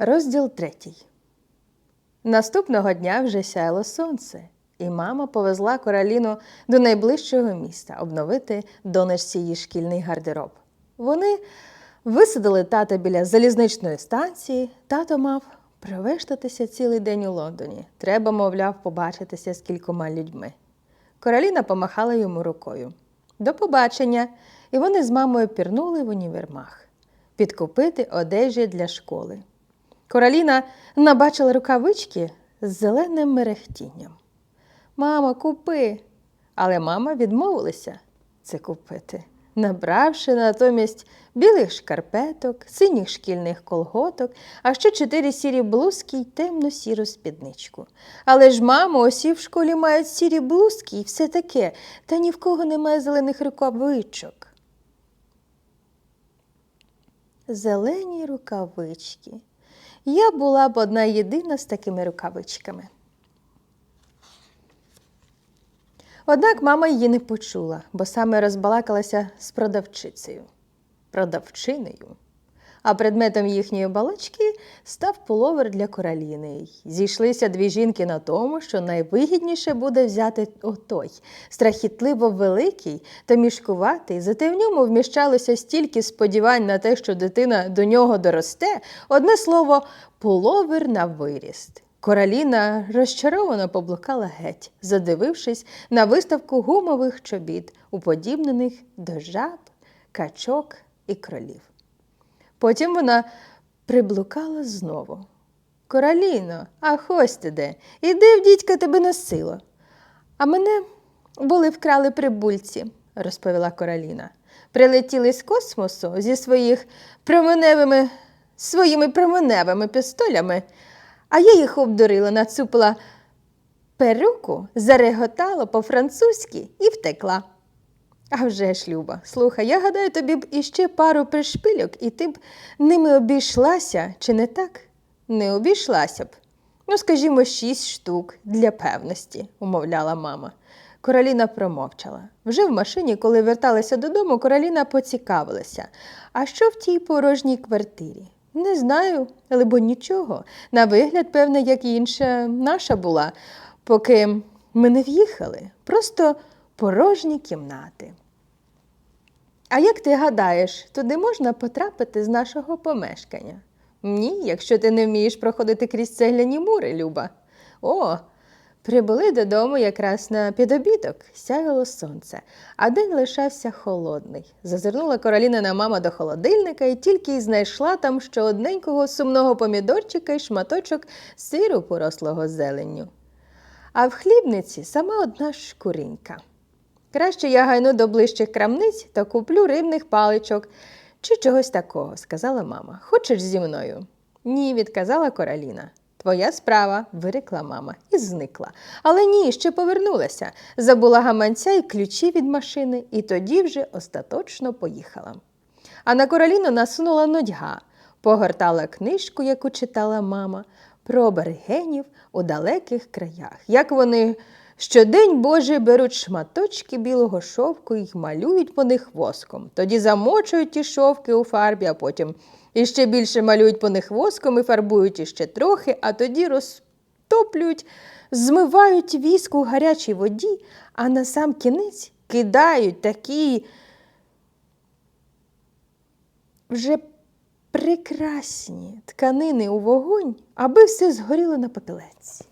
Розділ третій. Наступного дня вже сяяло сонце, і мама повезла Кораліну до найближчого міста обновити донечці її шкільний гардероб. Вони висадили тата біля залізничної станції. Тато мав провештатися цілий день у Лондоні. Треба, мовляв, побачитися з кількома людьми. Кораліна помахала йому рукою. До побачення, і вони з мамою пірнули в універмаг підкупити одежі для школи. Кораліна набачила рукавички з зеленим мерехтінням. Мамо, купи. Але мама відмовилася це купити, набравши натомість білих шкарпеток, синіх шкільних колготок, а ще чотири сірі блузки й темно-сіру спідничку. Але ж, мамо, усі в школі мають сірі блузки і все таке, та ні в кого немає зелених рукавичок. Зелені рукавички. Я була б одна єдина з такими рукавичками. Однак мама її не почула, бо саме розбалакалася з продавчицею, продавчинею. А предметом їхньої балачки став пуловер для кораліни. Й Зійшлися дві жінки на тому, що найвигідніше буде взяти отой, страхітливо великий та мішкуватий, зате в ньому вміщалося стільки сподівань на те, що дитина до нього доросте, одне слово, пуловер на виріст. Кораліна розчаровано поблукала геть, задивившись на виставку гумових чобіт, уподібнених до жаб, качок і кролів. Потім вона приблукала знову. Кораліно, а ти де, іди в дідька тебе носило. А мене були вкрали прибульці, розповіла Кораліна. Прилетіли з космосу зі своїх променевими, своїми променевими пістолями, а я їх обдурила, нацупила перуку, зареготала по-французьки і втекла. А вже ж, Люба, слухай, я гадаю, тобі б іще пару пришпильок, і ти б ними обійшлася, чи не так? Не обійшлася б. Ну, скажімо, шість штук для певності, умовляла мама. Короліна промовчала. Вже в машині, коли верталася додому, Короліна поцікавилася. А що в тій порожній квартирі? Не знаю, але бо нічого. На вигляд, певне, як і інша наша була, поки ми не в'їхали. Просто порожні кімнати. А як ти гадаєш, туди можна потрапити з нашого помешкання? Ні, якщо ти не вмієш проходити крізь цегляні мури, Люба. О, прибули додому якраз на підобідок, сяяло сонце, а день лишався холодний. Зазирнула Королінина мама до холодильника і тільки й знайшла там ще одненького сумного помідорчика і шматочок сиру порослого зеленню. А в хлібниці сама одна шкурінька. Краще я гайну до ближчих крамниць та куплю рибних паличок чи чогось такого, сказала мама. Хочеш зі мною? Ні, відказала Кораліна. Твоя справа, вирекла мама і зникла. Але ні, ще повернулася. Забула гаманця і ключі від машини, і тоді вже остаточно поїхала. А на Кораліну насунула нудьга, погортала книжку, яку читала мама, про аборигенів у далеких краях. Як вони щодень Божий беруть шматочки білого шовку і малюють по них воском. Тоді замочують ті шовки у фарбі, а потім іще більше малюють по них воском і фарбують іще трохи, а тоді розтоплюють, змивають віск у гарячій воді, а на сам кінець кидають такі вже прекрасні тканини у вогонь, аби все згоріло на попілець.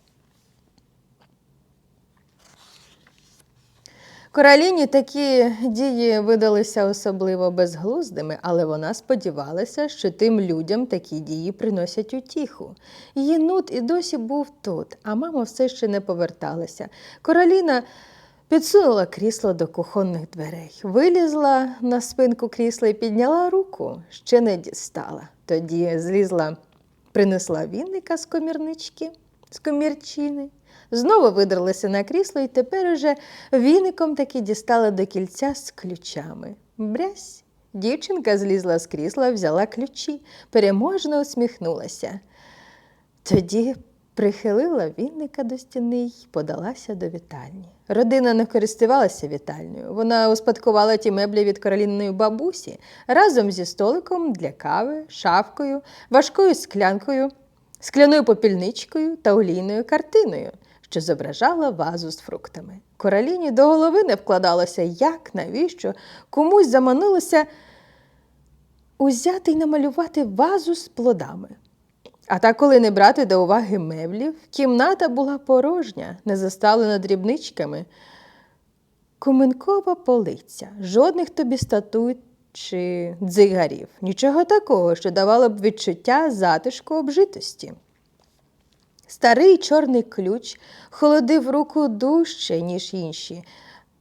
Короліні такі дії видалися особливо безглуздими, але вона сподівалася, що тим людям такі дії приносять утіху. Її нут і досі був тут, а мама все ще не поверталася. Короліна підсунула крісло до кухонних дверей, вилізла на спинку крісла і підняла руку, ще не дістала. Тоді злізла, принесла вінника з комірнички, з комірчини. Знову видралася на крісло і тепер уже віником таки дістала до кільця з ключами. Брязь. Дівчинка злізла з крісла, взяла ключі, переможно усміхнулася. Тоді прихилила вінника до стіни й подалася до вітальні. Родина не користувалася вітальнею. Вона успадкувала ті меблі від королінної бабусі разом зі столиком для кави, шафкою, важкою склянкою, скляною попільничкою та олійною картиною, що зображала вазу з фруктами. Короліні до голови не вкладалося, як, навіщо, комусь заманилося узяти й намалювати вазу з плодами. А так, коли не брати до уваги меблів, кімната була порожня, не заставлена дрібничками. Куменкова полиця, жодних тобі статуй чи дзигарів, нічого такого, що давало б відчуття затишку обжитості. Старий чорний ключ холодив руку дужче, ніж інші,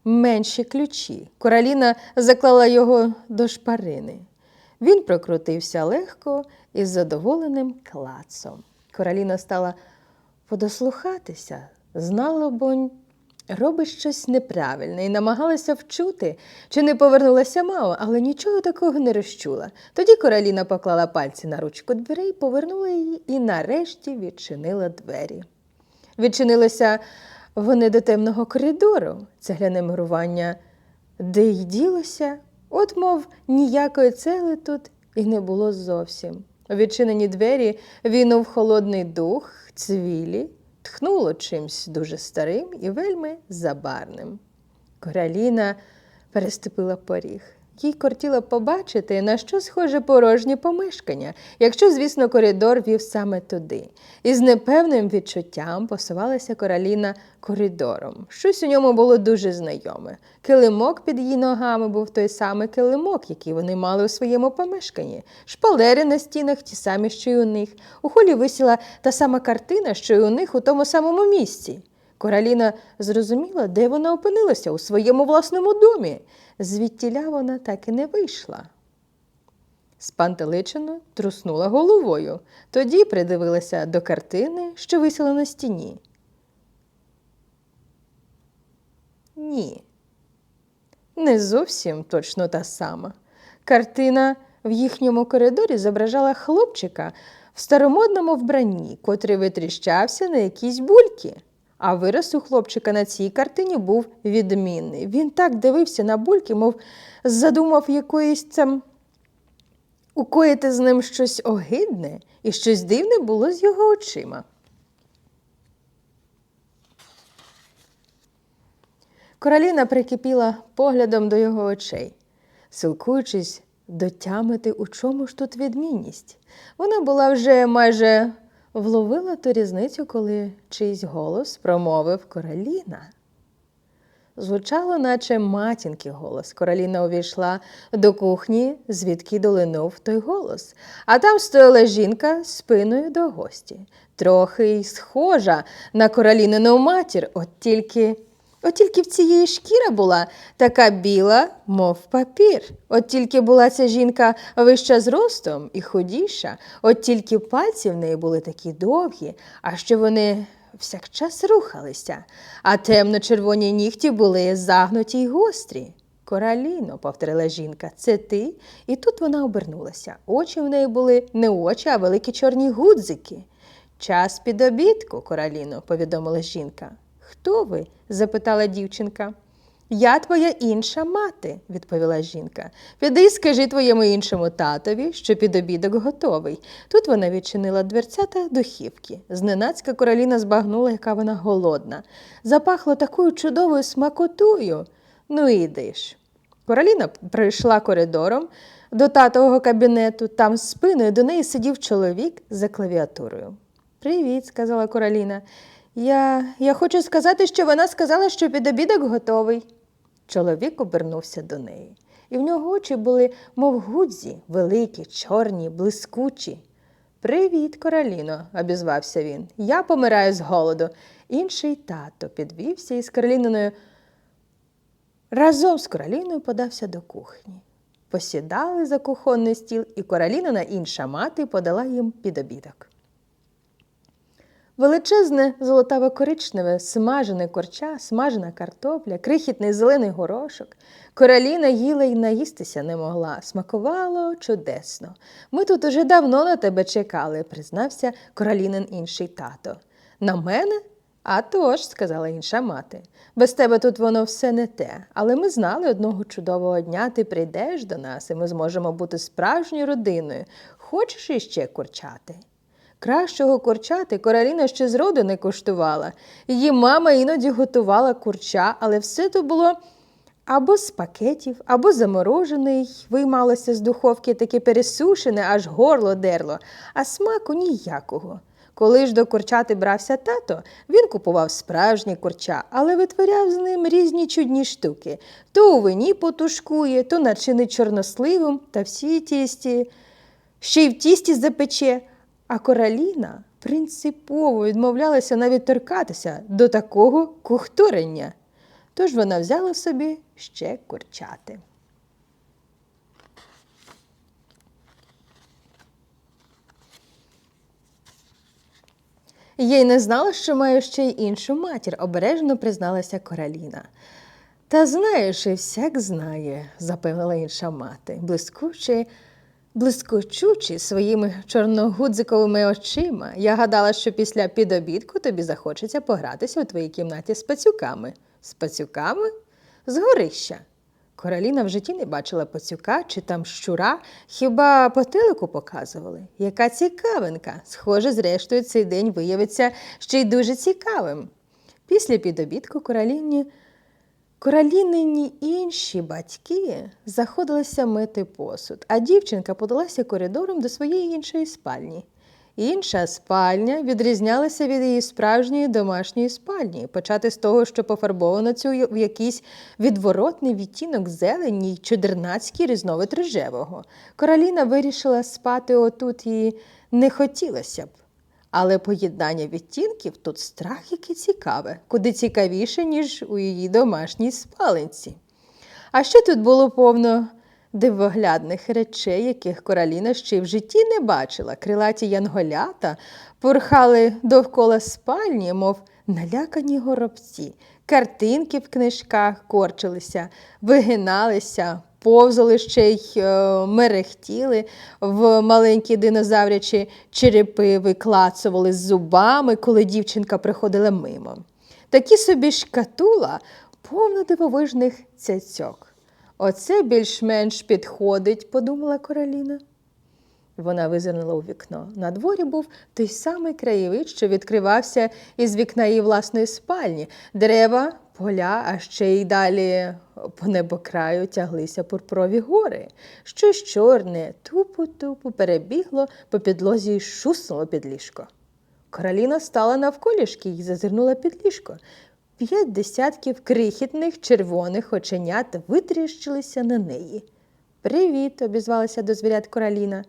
менші ключі. Короліна заклала його до шпарини. Він прокрутився легко і з задоволеним клацом. Короліна стала подослухатися, знала, бонь, робить щось неправильне і намагалася вчути, чи не повернулася мама, але нічого такого не розчула. Тоді Короліна поклала пальці на ручку дверей, повернула її і нарешті відчинила двері. Відчинилися вони до темного коридору, цегляне мурування, де й ділося, от мов ніякої цели тут і не було зовсім. У відчинені двері війнув холодний дух, цвілі, тхнуло чимсь дуже старим і вельми забарним. Короліна переступила поріг. Їй кортіло побачити, на що схоже порожнє помешкання, якщо, звісно, коридор вів саме туди. І з непевним відчуттям посувалася короліна коридором. Щось у ньому було дуже знайоме. Килимок під її ногами був той самий килимок, який вони мали у своєму помешканні. Шпалери на стінах ті самі, що й у них. У холі висіла та сама картина, що й у них у тому самому місці. Короліна зрозуміла, де вона опинилася у своєму власному домі. Звідтіля вона так і не вийшла. Спантеличено труснула головою, тоді придивилася до картини, що висіла на стіні. Ні, не зовсім точно та сама. Картина в їхньому коридорі зображала хлопчика в старомодному вбранні, котрий витріщався на якісь бульки. А вираз у хлопчика на цій картині був відмінний. Він так дивився на бульки, мов задумав якоїсь там укоїти з ним щось огидне, і щось дивне було з його очима. Короліна прикипіла поглядом до його очей, силкуючись дотямити, у чому ж тут відмінність. Вона була вже майже вловила ту різницю, коли чийсь голос промовив Короліна. Звучало, наче матінки голос. Короліна увійшла до кухні, звідки долинув той голос. А там стояла жінка спиною до гості, трохи й схожа на королінину матір, от тільки. От тільки в цієї шкіра була така біла, мов папір. От тільки була ця жінка вища зростом і худіша, от тільки пальці в неї були такі довгі, а що вони всякчас рухалися, а темно-червоні нігті були загнуті й гострі. Кораліно, повторила жінка, це ти? І тут вона обернулася. Очі в неї були не очі, а великі чорні гудзики. Час під обідку, Кораліно, повідомила жінка. Хто ви? запитала дівчинка. Я твоя інша мати, відповіла жінка. Піди скажи твоєму іншому татові, що під обідок готовий. Тут вона відчинила дверцята духівки. Зненацька короліна збагнула, яка вона голодна. Запахло такою чудовою смакотою. Ну, іди ж. Короліна прийшла коридором до татового кабінету. Там спиною до неї сидів чоловік за клавіатурою. Привіт, сказала Короліна. Я, я хочу сказати, що вона сказала, що під обідок готовий. Чоловік обернувся до неї, і в нього очі були, мов гудзі, великі, чорні, блискучі. Привіт, Короліно, обізвався він. Я помираю з голоду. Інший тато підвівся із Кароліниною. Разом з Короліною подався до кухні. Посідали за кухонний стіл, і Королінина інша мати подала їм під обідок. Величезне золотаве коричневе, смажене корча, смажена картопля, крихітний зелений горошок. Короліна їла й наїстися не могла. Смакувало чудесно. Ми тут уже давно на тебе чекали, признався королінин інший тато. На мене? А тож, сказала інша мати, без тебе тут воно все не те. Але ми знали одного чудового дня ти прийдеш до нас, і ми зможемо бути справжньою родиною. Хочеш іще курчати? Кращого курчати Короліна ще зроду не куштувала. Її мама іноді готувала курча, але все то було або з пакетів, або заморожений, виймалося з духовки таке пересушене, аж горло дерло, а смаку ніякого. Коли ж до курчати брався тато, він купував справжні курча, але витворяв з ним різні чудні штуки. То у вині потушкує, то начинить чорносливом та всі тісті, ще й в тісті запече. А короліна принципово відмовлялася навіть торкатися до такого кухторення. Тож вона взяла собі ще курчати. Я й не знала, що маю ще й іншу матір, обережно призналася Короліна. Та знаєш, і всяк знає, запевнила інша мати, блискуче, блискучучи своїми чорногудзиковими очима. Я гадала, що після підобідку тобі захочеться погратися у твоїй кімнаті з пацюками. З пацюками? З горища. Короліна в житті не бачила пацюка чи там щура, хіба по телеку показували. Яка цікавинка. Схоже, зрештою, цей день виявиться ще й дуже цікавим. Після підобідку короліні Королінині інші батьки заходилися мити посуд, а дівчинка подалася коридором до своєї іншої спальні. Інша спальня відрізнялася від її справжньої домашньої спальні, почати з того, що пофарбовано цю в якийсь відворотний відтінок зелені й чудернацький різновид рожевого. Короліна вирішила спати отут і не хотілося б. Але поєднання відтінків тут страх яке цікаве, куди цікавіше, ніж у її домашній спаленці. А ще тут було повно дивоглядних речей, яких Короліна ще й в житті не бачила. Крилаті янголята порхали довкола спальні, мов налякані горобці. Картинки в книжках корчилися, вигиналися, повзали ще й е, мерехтіли в маленькі динозаврячі черепи, виклацували зубами, коли дівчинка приходила мимо. Такі собі шкатула повна дивовижних цяцьок. Оце більш-менш підходить, подумала Короліна. Вона визирнула у вікно. На дворі був той самий краєвид, що відкривався із вікна її власної спальні. Дерева, поля, а ще й далі по небокраю тяглися пурпурові гори. Щось чорне, тупу-тупу перебігло по підлозі і шуснуло під ліжко. Короліна стала навколішки і зазирнула під ліжко. П'ять десятків крихітних червоних оченят витріщилися на неї. Привіт, обізвалася до звірят Короліна.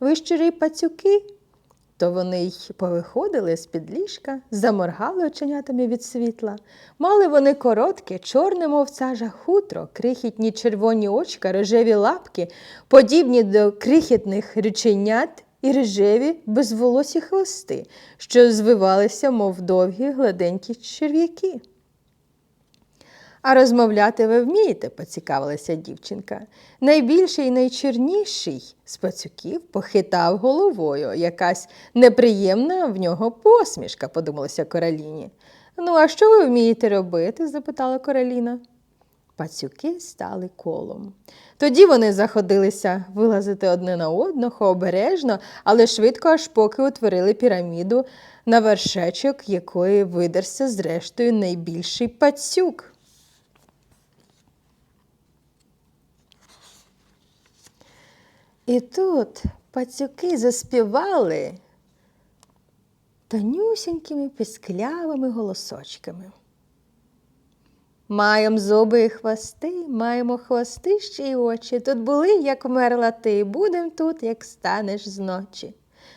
Ви щирі пацюки? То вони й повиходили з-під ліжка, заморгали оченятами від світла. Мали вони коротке, чорне, мов цажа хутро, крихітні червоні очка, рожеві лапки, подібні до крихітних реченят і рожеві безволосі хвости, що звивалися, мов довгі гладенькі черв'яки. А розмовляти ви вмієте, поцікавилася дівчинка. Найбільший і найчорніший з пацюків похитав головою. Якась неприємна в нього посмішка, подумалася Короліні. Ну, а що ви вмієте робити? запитала Короліна. Пацюки стали колом. Тоді вони заходилися вилазити одне на одного обережно, але швидко, аж поки утворили піраміду, на вершечок якої видерся зрештою найбільший пацюк. І тут пацюки заспівали тонюсінькими пісклявими голосочками. Маєм зуби і хвости, маємо хвости ще й очі. Тут були, як вмерла ти, будем тут, як станеш зночі.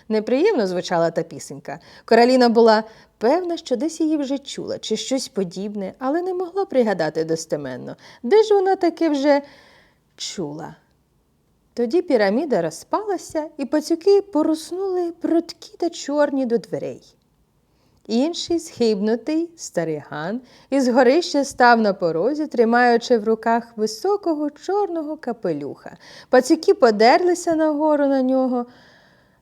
Неприємно звучала та пісенька. Короліна була певна, що десь її вже чула, чи щось подібне, але не могла пригадати достеменно, де ж вона таке вже чула. Тоді піраміда розпалася, і пацюки поруснули прудкі та чорні до дверей. Інший, схибнутий, старий ган, із горища став на порозі, тримаючи в руках високого чорного капелюха. Пацюки подерлися нагору на нього,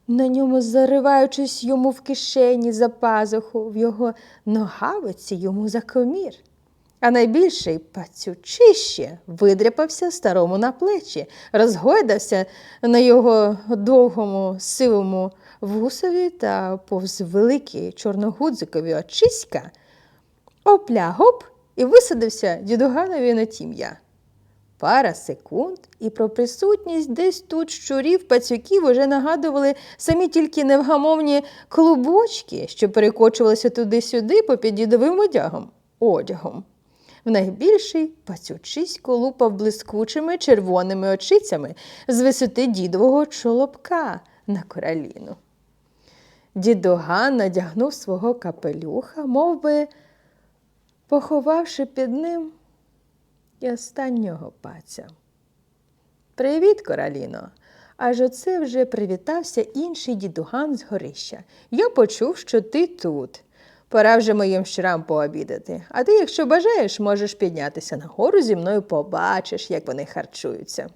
на ньому зариваючись йому в кишені за пазуху, в його ногавиці йому за комір. А найбільший пацючище видряпався старому на плечі, розгойдався на його довгому сивому вусові та повз великі чорногудзикові очиська, опля-гоп і висадився дідуганові на тім'я. Пара секунд, і про присутність десь тут щурів пацюків уже нагадували самі тільки невгамовні клубочки, що перекочувалися туди-сюди попід дідовим одягом. одягом. В найбільший пацючисько лупав блискучими червоними очицями з висоти дідового чолобка на кораліну. Дідоган надягнув свого капелюха, мов би, поховавши під ним і останнього паця. Привіт, Кораліно. Аж оце вже привітався інший дідуган з горища. Я почув, що ти тут. Пора вже моїм щурам пообідати. А ти, якщо бажаєш, можеш піднятися нагору зі мною побачиш, як вони харчуються.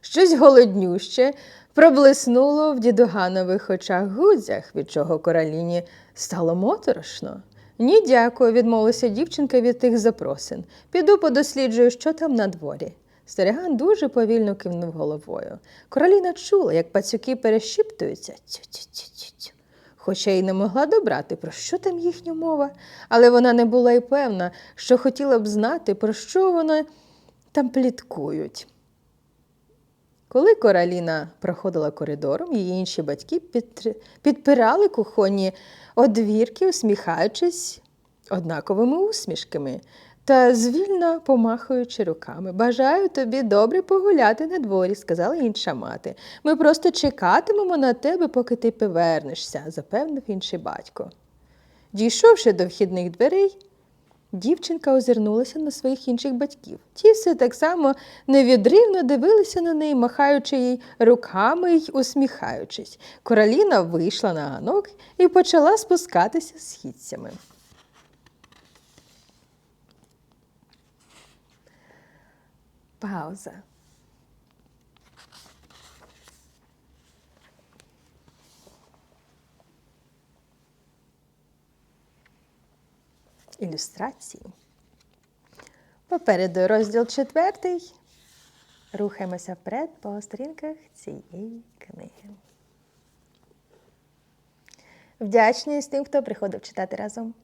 Щось голоднюще проблиснуло в дідуганових очах гудзях, від чого короліні стало моторошно. Ні, дякую, відмовилася дівчинка від тих запросин. Піду подосліджую, що там на дворі. Стереган дуже повільно кивнув головою. Короліна чула, як пацюки перешіптуються. Тю-тю-тю-тю-тю. Хоча й не могла добрати, про що там їхня мова, але вона не була й певна, що хотіла б знати, про що вони там пліткують. Коли Кораліна проходила коридором, її інші батьки підпирали кухонні одвірки, усміхаючись однаковими усмішками та звільно помахуючи руками. Бажаю тобі добре погуляти на дворі, сказала інша мати. Ми просто чекатимемо на тебе, поки ти повернешся, запевнив інший батько. Дійшовши до вхідних дверей, Дівчинка озирнулася на своїх інших батьків. Ті все так само невідривно дивилися на неї, махаючи їй руками й усміхаючись. Короліна вийшла на ганок і почала спускатися східцями. Пауза. ілюстрації. Попереду розділ четвертий. Рухаємося вперед по сторінках цієї книги. Вдячні тим, хто приходив читати разом.